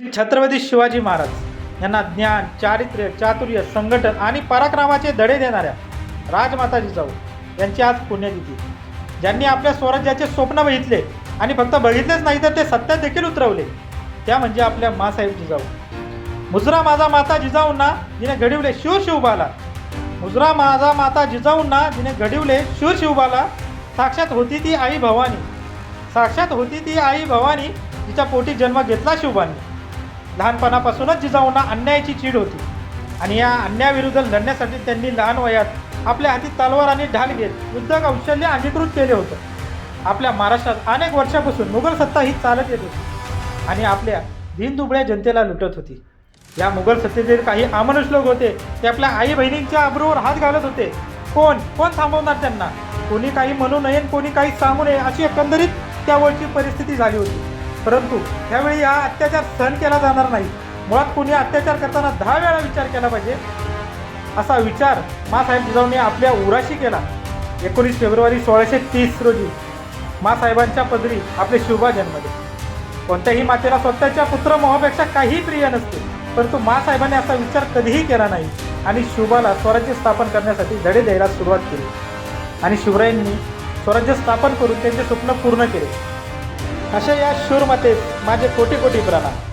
छत्रपती शिवाजी महाराज यांना ज्ञान चारित्र्य चातुर्य संघटन आणि पराक्रमाचे धडे देणाऱ्या राजमाता जिजाऊ यांची आज पुण्यतिथी. ज्यांनी आपल्या स्वराज्याचे स्वप्न बघितले आणि फक्त बघितलेच नाही तर ते सत्यात देखील उतरवले. त्या म्हणजे आपल्या मासाहेब जिजाऊ मुजरा माझा माता जिजाऊंना जिने घडविले शिव शिवबाला. मुजरा माझा माता जिजाऊंना जिने घडिवले शिव शिवबाला. साक्षात होती ती आई भवानी. साक्षात होती ती आई भवानी जिच्या पोटी जन्म घेतला शिवबानी. लहानपणापासूनच जिजाऊंना अन्यायाची चीड होती. आणि या अन्यायाविरुद्ध लढण्यासाठी त्यांनी लहान वयात आपल्या हाती तलवार आणि ढाल घेत युद्ध कौशल्य अंगीकृत केले होतं. आपल्या महाराष्ट्रात अनेक वर्षापासून मुघल सत्ता ही चालत येत होती आणि आपल्या दीनदुबळ्या जनतेला लुटत होती. या मुघल सत्तेतील काही अमनुष लोक होते ते आपल्या आई बहिणींच्या आबरूवर हात घालत होते. कोण? कोण थांबवणार त्यांना? कोणी काही म्हणू नये आणि कोणी काही सांगू नये अशी एकंदरीत त्यावेळची परिस्थिती झाली होती. परंतु त्यावेळी हा अत्याचार सहन केला जाणार नाही. मुळात कोणी अत्याचार करताना दहा वेळा विचार केला पाहिजे असा विचार मासाहेब जिजाऊने आपल्या उराशी केला. एकोणीस फेब्रुवारी सोळाशे तीस रोजी मासाहेबांच्या पदरी आपले शिवबा जन्मले. कोणत्याही मातेला स्वतःच्या पुत्र मोहापेक्षा काही प्रिय नसते परंतु मासाहेबांनी असा विचार कधीही केला नाही आणि शिवबाला स्वराज्य स्थापन करण्यासाठी धडे द्यायला सुरुवात केली. आणि शिवरायांनी स्वराज्य स्थापन करून त्यांचे स्वप्न पूर्ण केले. अशा या शूरमतेस माझे कोटी कोटी प्रणाम.